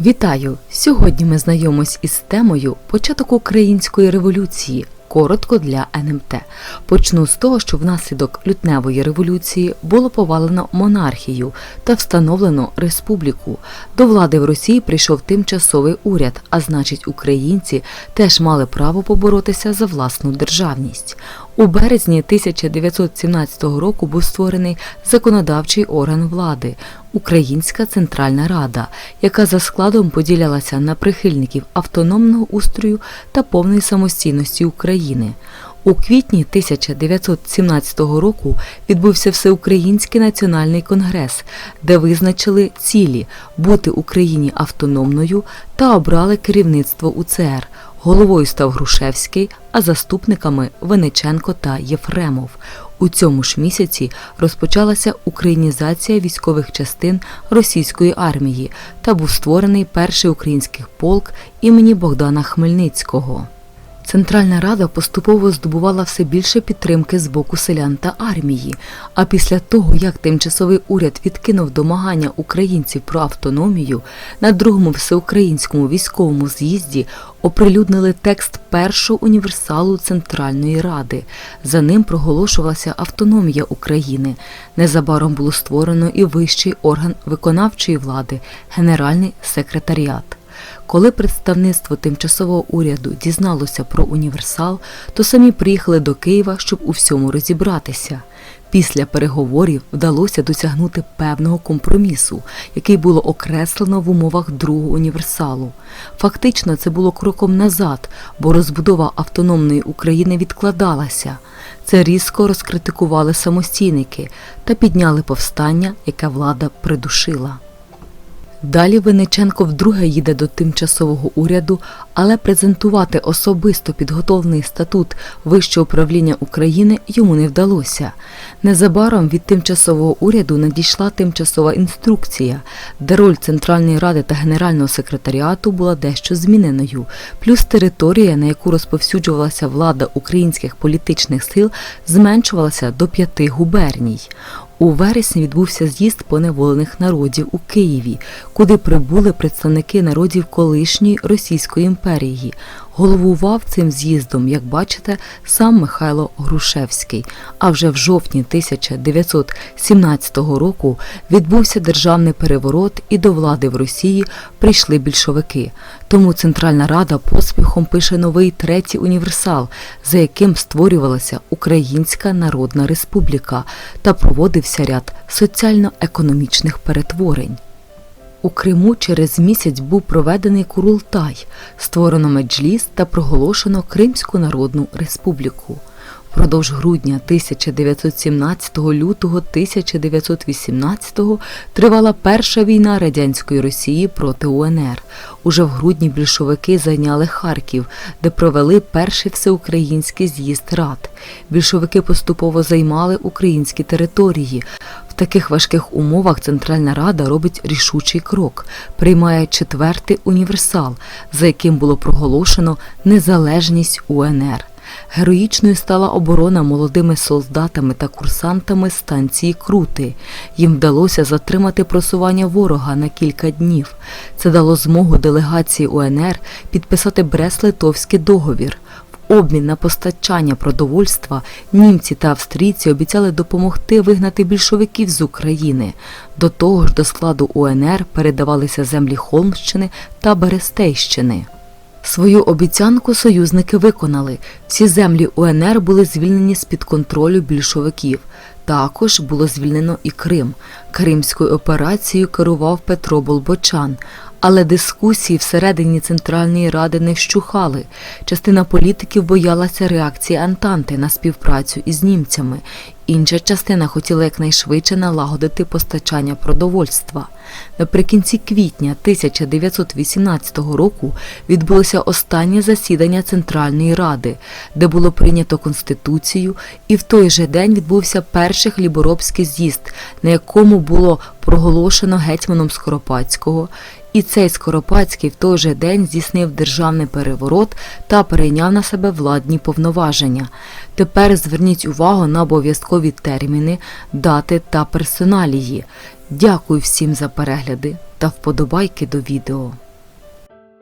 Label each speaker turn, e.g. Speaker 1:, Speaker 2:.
Speaker 1: Вітаю! Сьогодні ми знайомимось із темою Початок української революції. Коротко для НМТ. Почну з того, що внаслідок лютневої революції було повалено монархію та встановлено республіку. До влади в Росії прийшов тимчасовий уряд, а значить, українці теж мали право поборотися за власну державність. У березні 1917 року був створений законодавчий орган влади Українська Центральна Рада, яка за складом поділялася на прихильників автономного устрою та повної самостійності України. У квітні 1917 року відбувся Всеукраїнський національний конгрес, де визначили цілі бути Україні автономною та обрали керівництво УЦР. Головою став Грушевський, а заступниками Вениченко та Єфремов. У цьому ж місяці розпочалася українізація військових частин російської армії та був створений перший український полк імені Богдана Хмельницького. Центральна Рада поступово здобувала все більше підтримки з боку селян та армії. А після того, як тимчасовий уряд відкинув домагання українців про автономію, на другому всеукраїнському військовому з'їзді оприлюднили текст першого універсалу Центральної Ради. За ним проголошувалася автономія України. Незабаром було створено і вищий орган виконавчої влади Генеральний секретаріат. Коли представництво тимчасового уряду дізналося про універсал, то самі приїхали до Києва, щоб у всьому розібратися. Після переговорів вдалося досягнути певного компромісу, який було окреслено в умовах другого універсалу. Фактично, це було кроком назад, бо розбудова автономної України відкладалася. Це різко розкритикували самостійники та підняли повстання, яке влада придушила. Далі Винниченко вдруге їде до тимчасового уряду, але презентувати особисто підготовлений статут Вищого управління України йому не вдалося. Незабаром від тимчасового уряду надійшла тимчасова інструкція, де роль Центральної ради та Генерального секретаріату була дещо зміненою, плюс територія, на яку розповсюджувалася влада українських політичних сил, зменшувалася до п'яти губерній. У вересні відбувся з'їзд поневолених народів у Києві, куди прибули представники народів колишньої Російської імперії. Головував цим з'їздом, як бачите, сам Михайло Грушевський. А вже в жовтні 1917 року відбувся державний переворот, і до влади в Росії прийшли більшовики. Тому Центральна Рада поспіхом пише новий третій універсал, за яким створювалася Українська Народна Республіка та проводився ряд соціально-економічних перетворень. У Криму через місяць був проведений Курултай, створено меджліс та проголошено Кримську Народну Республіку. Впродовж грудня 1917 лютого 1918 тривала перша війна радянської Росії проти УНР. Уже в грудні більшовики зайняли Харків, де провели перший всеукраїнський з'їзд рад. Більшовики поступово займали українські території. В таких важких умовах Центральна Рада робить рішучий крок, приймає четвертий універсал, за яким було проголошено незалежність УНР. Героїчною стала оборона молодими солдатами та курсантами станції Крути. Їм вдалося затримати просування ворога на кілька днів. Це дало змогу делегації УНР підписати Брест-Литовський договір. В обмін на постачання продовольства німці та австрійці обіцяли допомогти вигнати більшовиків з України. До того ж, до складу УНР передавалися землі Холмщини та Берестейщини. Свою обіцянку союзники виконали. Всі землі УНР були звільнені з-під контролю більшовиків. Також було звільнено і Крим. Кримською операцією керував Петро Болбочан. Але дискусії всередині Центральної Ради не вщухали. Частина політиків боялася реакції Антанти на співпрацю із німцями. Інша частина хотіла якнайшвидше налагодити постачання продовольства. Наприкінці квітня 1918 року відбулося останнє засідання Центральної Ради, де було прийнято Конституцію, і в той же день відбувся перший хліборобський з'їзд, на якому було проголошено гетьманом Скоропадського. І цей Скоропадський в той же день здійснив державний переворот та перейняв на себе владні повноваження. Тепер зверніть увагу на обов'язкові терміни, дати та персоналії. Дякую всім за перегляди та вподобайки до відео.